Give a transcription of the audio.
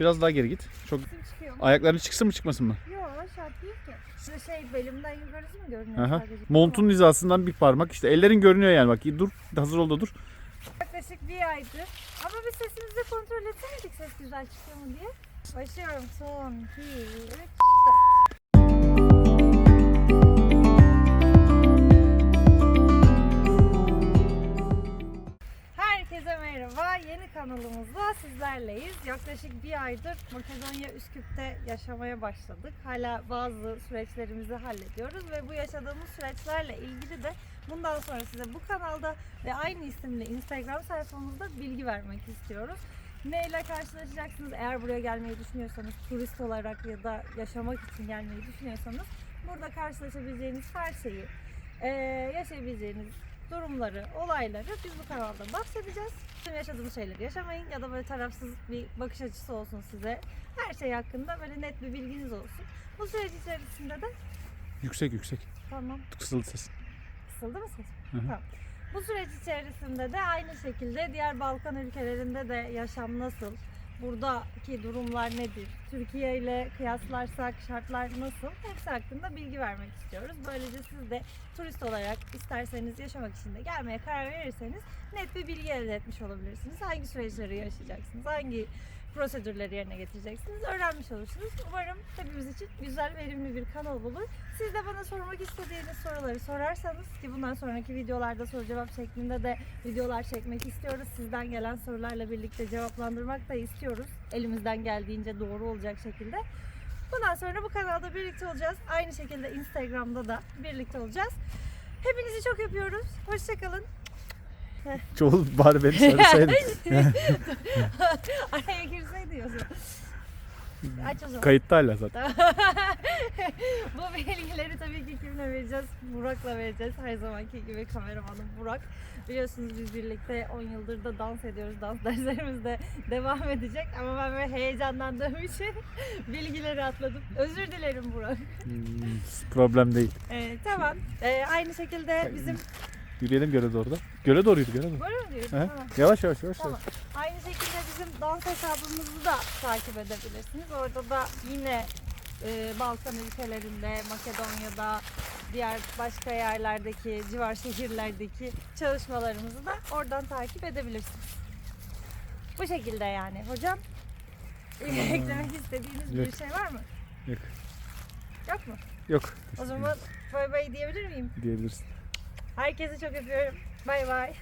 Biraz daha geri git. Çok çıkıyor mu? ayakların çıksın mı çıkmasın mı? Yok şart değil ki. Şu şey belimden yukarısı mı görünüyor Aha. sadece? Montun hizasından bir parmak işte. Ellerin görünüyor yani bak. Dur hazır ol da dur. Yaklaşık bir aydır. Ama bir sesimizi de kontrol etsemedik ses güzel çıkıyor mu diye. Başlıyorum. Son, iki, üç, kanalımızda sizlerleyiz. Yaklaşık bir aydır Makedonya Üsküp'te yaşamaya başladık. Hala bazı süreçlerimizi hallediyoruz ve bu yaşadığımız süreçlerle ilgili de bundan sonra size bu kanalda ve aynı isimli Instagram sayfamızda bilgi vermek istiyoruz. Neyle karşılaşacaksınız eğer buraya gelmeyi düşünüyorsanız, turist olarak ya da yaşamak için gelmeyi düşünüyorsanız burada karşılaşabileceğiniz her şeyi, yaşayabileceğiniz durumları, olayları biz bu kanalda bahsedeceğiz. Tüm yaşadığınız şeyleri yaşamayın ya da böyle tarafsız bir bakış açısı olsun size. Her şey hakkında böyle net bir bilginiz olsun. Bu süreç içerisinde de Yüksek yüksek. tamam Kısıldı ses. kısıldı mı ses? Hı hı. Tamam. Bu süreç içerisinde de aynı şekilde diğer Balkan ülkelerinde de yaşam nasıl? Buradaki durumlar nedir? Türkiye ile kıyaslarsak şartlar nasıl? Hepsi hakkında bilgi vermek istiyoruz. Böylece siz de turist olarak isterseniz yaşamak için de gelmeye karar verirseniz net bir bilgi elde etmiş olabilirsiniz. Hangi süreçleri yaşayacaksınız? Hangi prosedürleri yerine getireceksiniz? Öğrenmiş olursunuz. Umarım hepimiz için güzel, verimli bir kanal olur. Siz de bana sormak istediğiniz soruları sorarsanız ki bundan sonraki videolarda soru cevap şeklinde de videolar çekmek istiyoruz. Sizden gelen sorularla birlikte cevaplandırmak da istiyoruz. Elimizden geldiğince doğru olacak şekilde. Bundan sonra bu kanalda birlikte olacağız. Aynı şekilde Instagram'da da birlikte olacağız. Hepinizi çok öpüyoruz. Hoşçakalın. Çoğul bari beni söyleseydin. Araya girseydi diyorsun. Aç o zaman. Kayıtta hala zaten. Bu bilgileri tabii ki kimle vereceğiz? Burak'la vereceğiz. Her zamanki gibi kameramanım Burak. Biliyorsunuz biz birlikte 10 yıldır da dans ediyoruz. Dans derslerimiz de devam edecek. Ama ben böyle heyecanlandığım için bilgileri atladım. Özür dilerim Burak. Hmm, Problem değil. Ee, tamam. Ee, aynı şekilde bizim... Yürüyelim göle doğru da. Göle doğru yürü göle doğru. Böyle mi diyorsun? Tamam. Yavaş yavaş yavaş. Tamam. yavaş. Aynı şekilde bizim dans hesabımızı da takip edebilirsiniz. Orada da yine e, Balkan ülkelerinde, Makedonya'da, diğer başka yerlerdeki, civar şehirlerdeki çalışmalarımızı da oradan takip edebilirsiniz. Bu şekilde yani. Hocam eklemek istediğiniz bir Yok. şey var mı? Yok. Yok mu? Yok. O zaman bay bay diyebilir miyim? diyebilirsin. Herkesi çok öpüyorum. Bay bay.